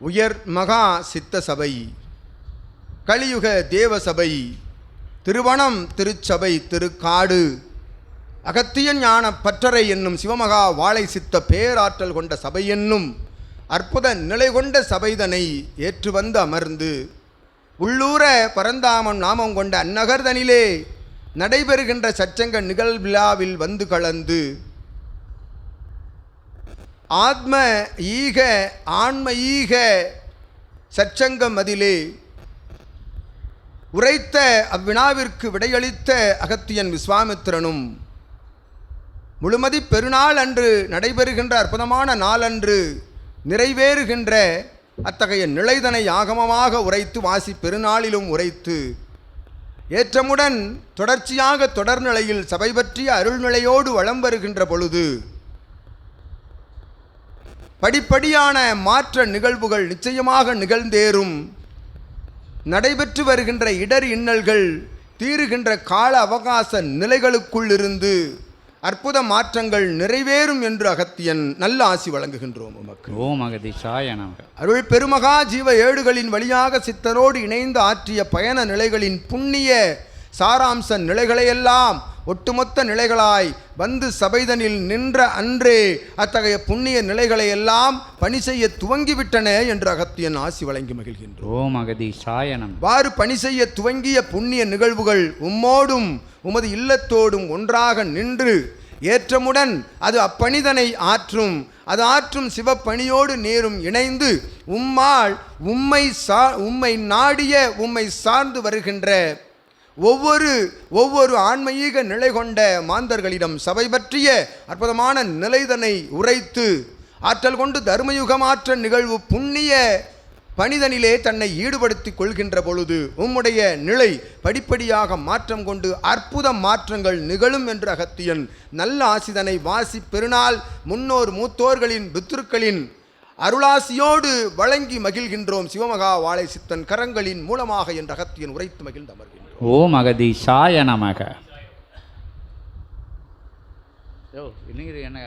உயர் மகா சித்த சபை கலியுக தேவ சபை திருவனம் திருச்சபை திருக்காடு அகத்திய ஞான பற்றரை என்னும் சிவமகா வாழை சித்த பேராற்றல் கொண்ட சபை என்னும் அற்புத நிலை கொண்ட சபைதனை ஏற்று வந்து அமர்ந்து உள்ளூர பரந்தாமன் நாமம் கொண்ட அந்நகர்தனிலே நடைபெறுகின்ற சச்சங்க நிகழ்விழாவில் வந்து கலந்து ஆத்ம ஈக ஆன்ம ஈக சச்சங்கம் அதிலே உரைத்த அவ்வினாவிற்கு விடையளித்த அகத்தியன் விஸ்வாமித்திரனும் முழுமதி பெருநாள் அன்று நடைபெறுகின்ற அற்புதமான நாளன்று நிறைவேறுகின்ற அத்தகைய நிலைதனை ஆகமமாக உரைத்து வாசி பெருநாளிலும் உரைத்து ஏற்றமுடன் தொடர்ச்சியாக தொடர்நிலையில் சபை பற்றிய அருள்நிலையோடு வளம் வருகின்ற பொழுது படிப்படியான மாற்ற நிகழ்வுகள் நிச்சயமாக நிகழ்ந்தேறும். நடைபெற்று வருகின்ற இடர் இன்னல்கள் தீருகின்ற கால அவகாச நிலைகளுக்குள் இருந்து அற்புத மாற்றங்கள் நிறைவேறும் என்று அகத்தியன் நல்ல ஆசி வழங்குகின்றோம் உமக்கு. ஓம் அகதீஷாய அருள் பெருமகா ஜீவ ஏடுகளின் வழியாக சித்தரோடு இணைந்து ஆற்றிய பயண நிலைகளின் புண்ணிய சாராம்ச நிலைகளையெல்லாம் ஒட்டுமொத்த நிலைகளாய் வந்து சபைதனில் நின்ற அன்றே அத்தகைய புண்ணிய நிலைகளையெல்லாம் பணி செய்ய துவங்கிவிட்டன என்று அகத்தியன் ஆசி வழங்கி மகிழ்கின்றோம் ஓம் அகதீஷாய நமக வாறு பணி செய்ய துவங்கிய புண்ணிய நிகழ்வுகள் உம்மோடும் உமது இல்லத்தோடும் ஒன்றாக நின்று ஏற்றமுடன் அது அப்பணிதனை ஆற்றும் அது ஆற்றும் சிவப்பணியோடு நேரும் இணைந்து உம்மால் உம்மை சா உம்மை நாடிய உம்மை சார்ந்து வருகின்ற ஒவ்வொரு ஒவ்வொரு ஆன்மீக நிலை கொண்ட மாந்தர்களிடம் சபை பற்றிய அற்புதமான நிலைதனை உரைத்து ஆற்றல் கொண்டு தர்மயுகமாற்ற நிகழ்வு புண்ணிய பணிதனிலே தன்னை ஈடுபடுத்திக் கொள்கின்ற பொழுது உம்முடைய நிலை படிப்படியாக மாற்றம் கொண்டு அற்புத மாற்றங்கள் நிகழும் என்று அகத்தியன் நல்ல ஆசிதனை வாசி பெருநாள் முன்னோர் மூத்தோர்களின் பித்ருக்களின் அருளாசியோடு வழங்கி மகிழ்கின்றோம் சிவமகா வாழை சித்தன் கரங்களின் மூலமாக என்ற அகத்தியன் உரைத்து மகிழ்ந்து அமர்கின்றோம். ஓம் அகதீஷாய நமக. யோ என்ன